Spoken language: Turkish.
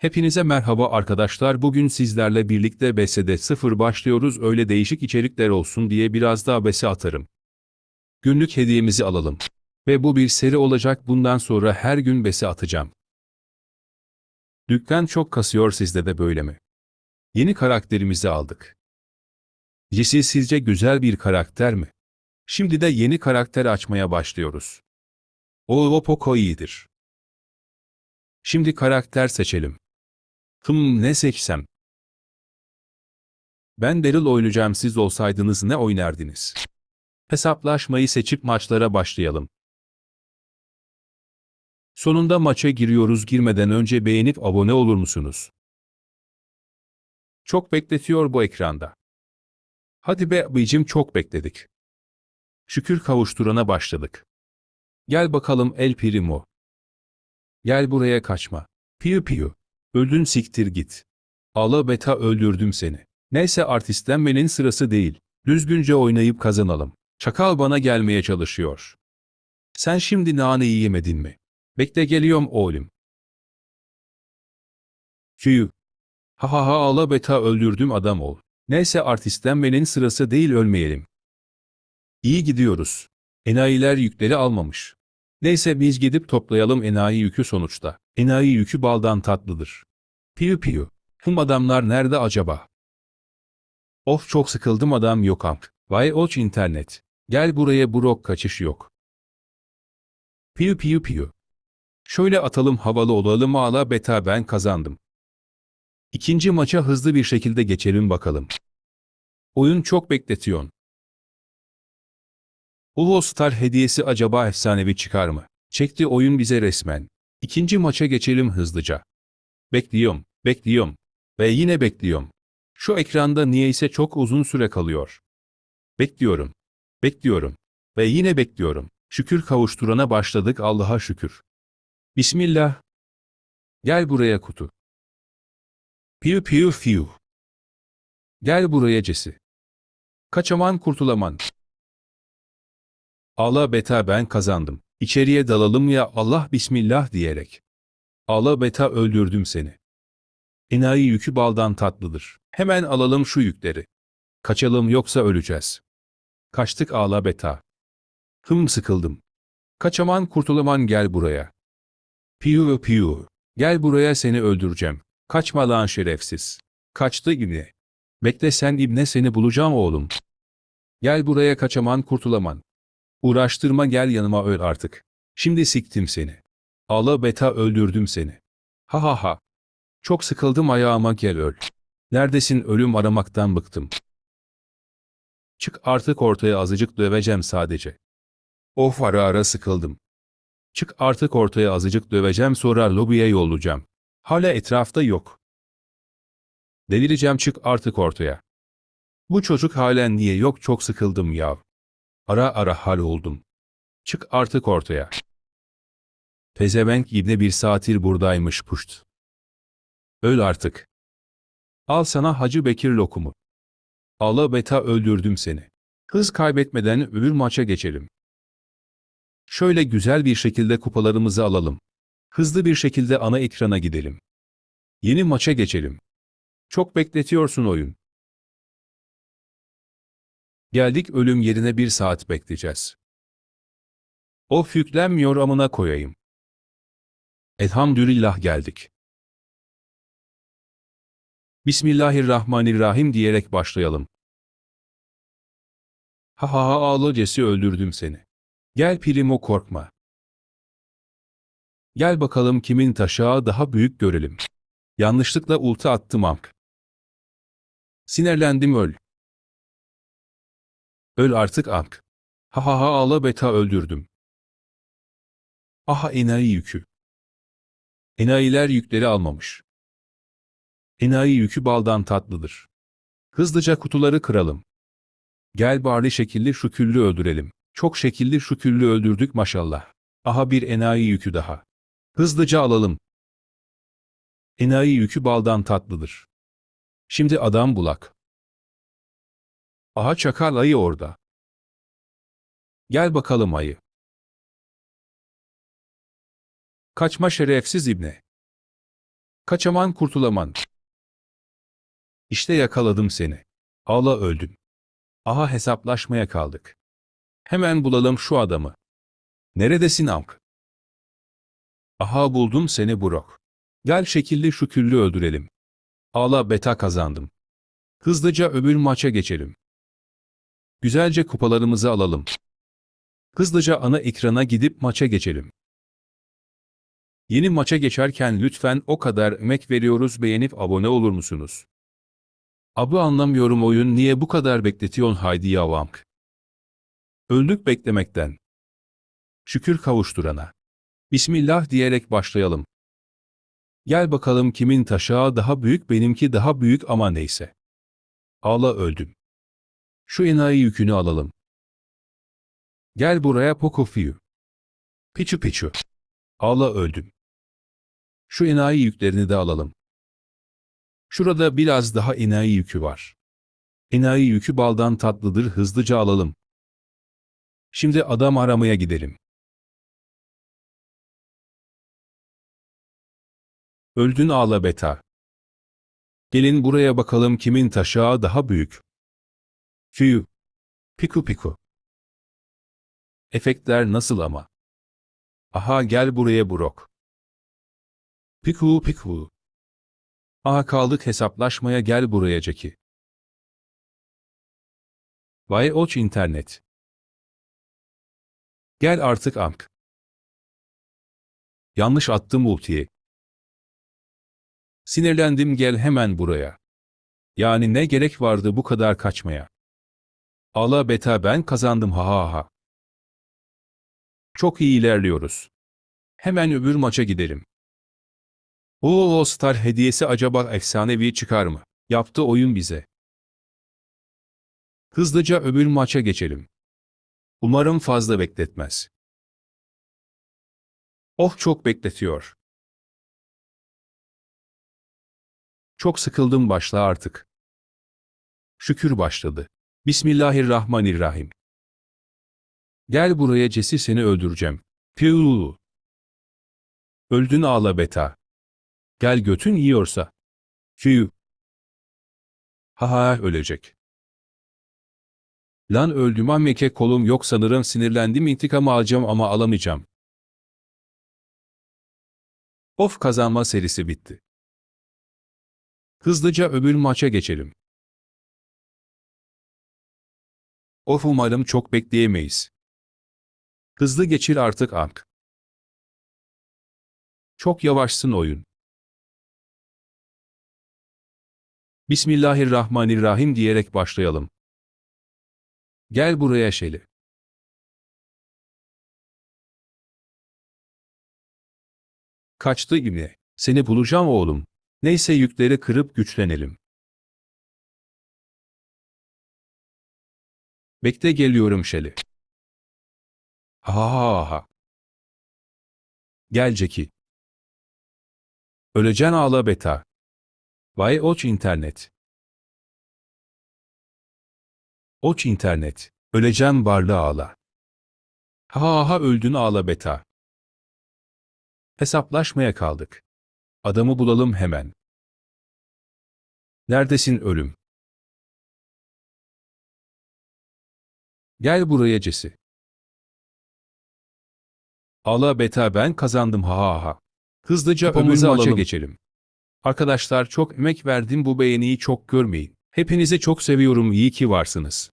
Hepinize merhaba arkadaşlar. Bugün sizlerle birlikte BES'de sıfır başlıyoruz. Öyle değişik içerikler olsun diye biraz daha BES'e atarım. Günlük hediyemizi alalım. Ve bu bir seri olacak. Bundan sonra her gün BES'e atacağım. Dükkan çok kasıyor sizde de böyle mi? Yeni karakterimizi aldık. Jesse sizce güzel bir karakter mi? Şimdi de yeni karakter açmaya başlıyoruz. O Poco iyidir. Şimdi karakter seçelim. Hım ne seçsem? Ben Daryl oynayacağım siz olsaydınız ne oynardınız? Hesaplaşmayı seçip maçlara başlayalım. Sonunda maça giriyoruz girmeden önce beğenip abone olur musunuz? Çok bekletiyor bu ekranda. Hadi be abicim çok bekledik. Şükür kavuşturana başladık. Gel bakalım El Primo. Gel buraya kaçma. Piyu piyu. Öldün siktir git. Ala beta öldürdüm seni. Neyse artistlenmenin sırası değil. Düzgünce oynayıp kazanalım. Çakal bana gelmeye çalışıyor. Sen şimdi naneyi yemedin mi? Bekle geliyorum oğlum. Tüyü. Ha ha ha ala beta öldürdüm adam ol. Neyse artistlenmenin sırası değil ölmeyelim. İyi gidiyoruz. Enayiler yükleri almamış. Neyse biz gidip toplayalım enayi yükü sonuçta. Enayi yükü baldan tatlıdır. Piyu piyu. Hım adamlar nerede acaba? Of çok sıkıldım adam yok amk. Vay oç internet. Gel buraya brok kaçış yok. Piyu piyu piyu. Şöyle atalım havalı olalım ağla beta ben kazandım. İkinci maça hızlı bir şekilde geçelim bakalım. Oyun çok bekletiyon. Uvo Star hediyesi acaba efsanevi çıkar mı? Çekti oyun bize resmen. İkinci maça geçelim hızlıca. Bekliyorum, bekliyorum. Ve yine bekliyorum. Şu ekranda niyeyse çok uzun süre kalıyor. Bekliyorum, bekliyorum. Ve yine bekliyorum. Şükür kavuşturana başladık Allah'a şükür. Bismillah. Gel buraya kutu. Piu piu fiu. Gel buraya cesi. Kaçaman kurtulaman. Allah beta ben kazandım. İçeriye dalalım ya Allah bismillah diyerek. Allah beta öldürdüm seni. Enayi yükü baldan tatlıdır. Hemen alalım şu yükleri. Kaçalım yoksa öleceğiz. Kaçtık ağla beta. Hım sıkıldım. Kaçaman kurtulaman gel buraya. Piyu piyu. Gel buraya seni öldüreceğim. Kaçma lan şerefsiz. Kaçtı ibne. Bekle sen ibne seni bulacağım oğlum. Gel buraya kaçaman kurtulaman. Uğraştırma gel yanıma öl artık. Şimdi siktim seni. Ağla beta öldürdüm seni. Ha ha ha. Çok sıkıldım ayağıma gel öl. Neredesin ölüm aramaktan bıktım. Çık artık ortaya azıcık döveceğim sadece. Of ara ara sıkıldım. Çık artık ortaya azıcık döveceğim sonra lobiye yollayacağım. Hala etrafta yok. Delireceğim çık artık ortaya. Bu çocuk halen niye yok çok sıkıldım yav. Ara ara hal oldum. Çık artık ortaya. Pezevenk ibne bir saattir buradaymış puşt. Öl artık. Al sana Hacı Bekir lokumu. Allah beta öldürdüm seni. Hız kaybetmeden öbür maça geçelim. Şöyle güzel bir şekilde kupalarımızı alalım. Hızlı bir şekilde ana ekrana gidelim. Yeni maça geçelim. Çok bekletiyorsun oyun. Geldik ölüm yerine bir saat bekleyeceğiz. Of yüklenmiyor amına koyayım. Elhamdülillah geldik. Bismillahirrahmanirrahim diyerek başlayalım. Ha ha ha ağlacesi öldürdüm seni. Gel primo korkma. Gel bakalım kimin taşağı daha büyük görelim. Yanlışlıkla ulti attım amk. Sinirlendim öl. Öl artık amk. Ha ha ha ağla beta öldürdüm. Aha enayi yükü. Enayiler yükleri almamış. Enayi yükü baldan tatlıdır. Hızlıca kutuları kıralım. Gel bari şekilli şu öldürelim. Çok şekilli şu öldürdük maşallah. Aha bir enayi yükü daha. Hızlıca alalım. Enayi yükü baldan tatlıdır. Şimdi adam bulak. Aha çakal ayı orada. Gel bakalım ayı. Kaçma şerefsiz ibne. Kaçaman kurtulaman. İşte yakaladım seni. Ağla öldün. Aha hesaplaşmaya kaldık. Hemen bulalım şu adamı. Neredesin Amk? Aha buldum seni Brok. Gel şekilli şükürlü öldürelim. Ağla beta kazandım. Hızlıca öbür maça geçelim. Güzelce kupalarımızı alalım. Hızlıca ana ekrana gidip maça geçelim. Yeni maça geçerken lütfen o kadar emek veriyoruz beğenip abone olur musunuz? Abi anlamıyorum oyun niye bu kadar bekletiyorsun haydi yavank. Öldük beklemekten. Şükür kavuşturana. Bismillah diyerek başlayalım. Gel bakalım kimin taşağı daha büyük benimki daha büyük ama neyse. Ağla öldüm. Şu enayi yükünü alalım. Gel buraya Pocofiyu. Piçu piçu. Ağla öldüm. Şu enayi yüklerini de alalım. Şurada biraz daha enayi yükü var. Enayi yükü baldan tatlıdır hızlıca alalım. Şimdi adam aramaya gidelim. Öldün ağla beta. Gelin buraya bakalım kimin taşağı daha büyük. Fiyu. Piku piku. Efektler nasıl ama? Aha gel buraya Brok. Piku piku. Aha kaldık hesaplaşmaya gel buraya Jackie. Vay oç internet. Gel artık amk. Yanlış attım ultiyi. Sinirlendim gel hemen buraya. Yani ne gerek vardı bu kadar kaçmaya? Ala beta ben kazandım ha ha ha. Çok iyi ilerliyoruz. Hemen öbür maça gidelim. Oo Star hediyesi acaba efsanevi çıkar mı? Yaptı oyun bize. Hızlıca öbür maça geçelim. Umarım fazla bekletmez. Oh çok bekletiyor. Çok sıkıldım başla artık. Şükür başladı. Bismillahirrahmanirrahim. Gel buraya Cesi seni öldüreceğim. Piu. Öldün ağla beta. Gel götün yiyorsa. Fiu. Ha ha ölecek. Lan öldüm ammeke kolum yok sanırım sinirlendim intikamı alacağım ama alamayacağım. Of kazanma serisi bitti. Hızlıca öbür maça geçelim. Of umarım çok bekleyemeyiz. Hızlı geçir artık Ank. Çok yavaşsın oyun. Bismillahirrahmanirrahim diyerek başlayalım. Gel buraya Şeli. Kaçtı ibne. Seni bulacağım oğlum. Neyse yükleri kırıp güçlenelim. Bekle geliyorum Şeli. Ha ha ha. Gel Jackie. Öleceksin ağla beta. Vay oç internet. Oç internet. Öleceğim varlı ağla. Ha ha ha öldün ağla beta. Hesaplaşmaya kaldık. Adamı bulalım hemen. Neredesin ölüm? Gel buraya Cesi. Ağla beta ben kazandım ha ha ha. Hızlıca öbür Kupamızı maça alalım. geçelim. Arkadaşlar çok emek verdim bu beğeniyi çok görmeyin. Hepinizi çok seviyorum iyi ki varsınız.